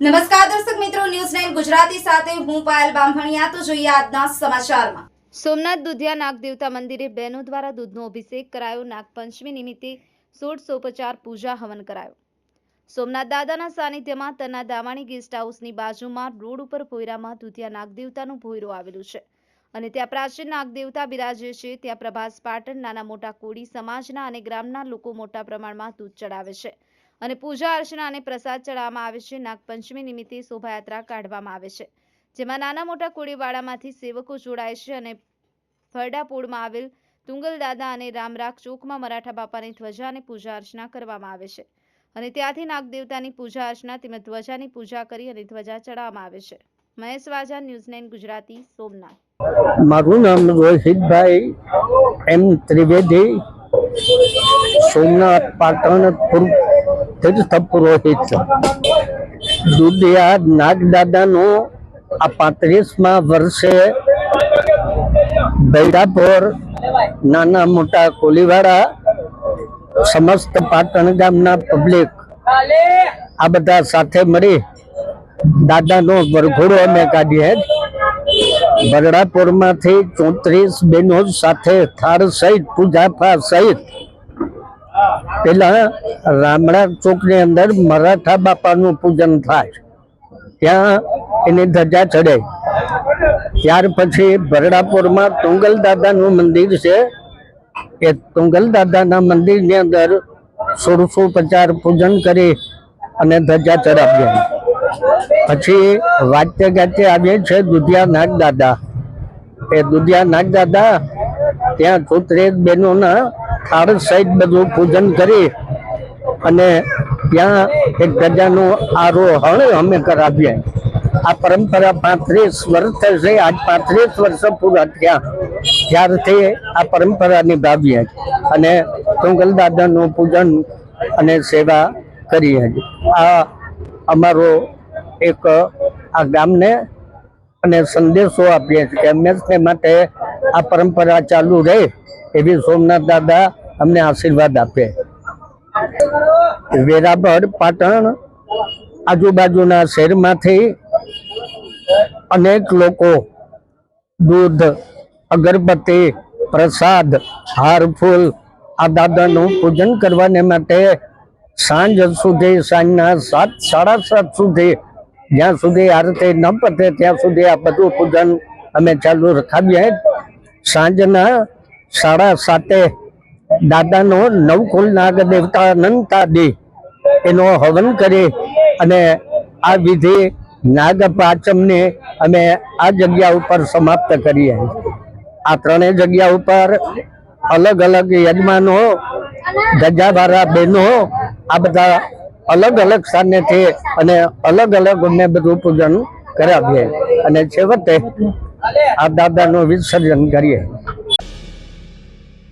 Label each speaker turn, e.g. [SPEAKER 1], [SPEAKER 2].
[SPEAKER 1] નમસ્કાર દર્શક મિત્રો ન્યૂઝ નાઇન ગુજરાતી સાથે હું પાયલ બામભણિયા. તો જોઈએ આજના સમાચારમાં.
[SPEAKER 2] સોમનાથ દુધિયા નાગદેવતા મંદિરે બહેનો દ્વારા દૂધનો અભિષેક કરાયો. નાગપંચમી નિમિત્તે સોળસોપચાર પૂજા હવન કરાયો. સોમનાથ દાદાના સાનિધ્યમાં તના દામાણી ગેસ્ટ હાઉસની બાજુમાં રોડ ઉપર ભોયરામાં દુધિયા નાગદેવતાનું ભોયરો આવેલું છે. અને ત્યાં પ્રાચીન નાગદેવતા બિરાજે છે. ત્યાં પ્રભાસ પાટણ નાના મોટા કોળી સમાજના અને ગ્રામના લોકો મોટા પ્રમાણમાં દૂધ ચડાવે છે. અને પૂજા અર્ચના અને પ્રસાદ ચડાવવામાં આવે છે. નાગપંચમી નિમિત્તે શોભાયાત્રા કાઢવામાં આવે છે. જેમાં નાના મોટા કોળીવાડામાંથી સેવકો જોડાય છે અને ફરડાપોળમાં આવેલ તુંગલદાદા અને રામરાગ ચોકમાં મરાઠા બાપાની ધ્વજા અને પૂજા અર્ચના કરવામાં આવે છે. અને ત્યાંથી નાગદેવતાની પૂજા અર્ચના તેમજ ધ્વજાની પૂજા કરી અને ધ્વજા ચડાવવામાં આવે છે. Mahesh Vaja news nine Gujarati, Somnath.
[SPEAKER 3] મારું નામ રોહિતભાઈ એમ ત્રિવેદી, સોમનાથ પાટણ પુરોહિત દુધિયા નાગદાદાનો આ પાંત્રીસમાં વર્ષે બૈરાપોર નાના મોટા કોલીવાડા સમસ્ત પાટણ ગામના પબ્લિક આ બધા સાથે મળી દાદાનો વરઘોડો અમે કાઢીએ બરડાપુરમાંથી ચોત્રીસ બહેનો સાથે થાળ સહિત પૂજાફા સહિત પેલા રામડા ચોકની અંદર મરાઠા બાપાનું પૂજન થાય. ત્યાં એની ધજા ચડે. ત્યાર પછી બરડાપુરમાં તુંગલ દાદાનું મંદિર છે. એ તુંગલ દાદાના મંદિરની અંદર સોળસો પચાર પૂજન કરી અને ધજા ચડાવ્યા. પછી વાત્ય ગાતે આવે છે દુધિયા નાગ દાદા. એ દુધિયા નાગ દાદા, ત્યાં ચોત્રીસ બહેનોના થાળ સહિત બધું પૂજન કરી અને ત્યાં એક ગજાનું આરોહણ અમે કરાવીએ. આ પરંપરા પાંત્રીસ વર્ષ થશે આજ પાંત્રીસ વર્ષ પૂરા થયા. ત્યારથી આ પરંપરા નિભાવીએ અને તુંગલ દાદાનું પૂજન અને સેવા કરીએ. આ અમારો એક આ ગામને અને સંદેશો આપીએ છીએ કે હંમેશને માટે આ પરંપરા ચાલુ રહે એવી સોમનાથ દાદા અમને આશીર્વાદ આપે. વેરાવળ, પાટણ આજુબાજુના શહેરમાંથી અનેક લોકો દૂધ, અગરબત્તી, પ્રસાદ હાર ફૂલ આ દાદાનું પૂજન કરવાને માટે સાંજ સુધી, સાંજના સાત, સાડા સાત સુધી, જ્યાં સુધી આરતી ન પતે ત્યાં સુધી આ બધું પૂજન અમે ચાલુ રખાવીએ. સાંજના સાડા સાતે દાદાનો નવકુલ નાગ દેવતા અનંતાદી એનો હવન કરી અને આ વિધિ નાગ પાંચમને અમે આ જગ્યા ઉપર સમાપ્ત કરીએ. આ ત્રણેય જગ્યા ઉપર અલગ અલગ યજમાનો ગજાવાળા બહેનો, આ બધા અલગ અલગ સ્થાનેથી અને અલગ અલગ અમે બધું પૂજન કરાવીએ. અને છેવટે આ દાદાનું વિસર્જન કરીએ.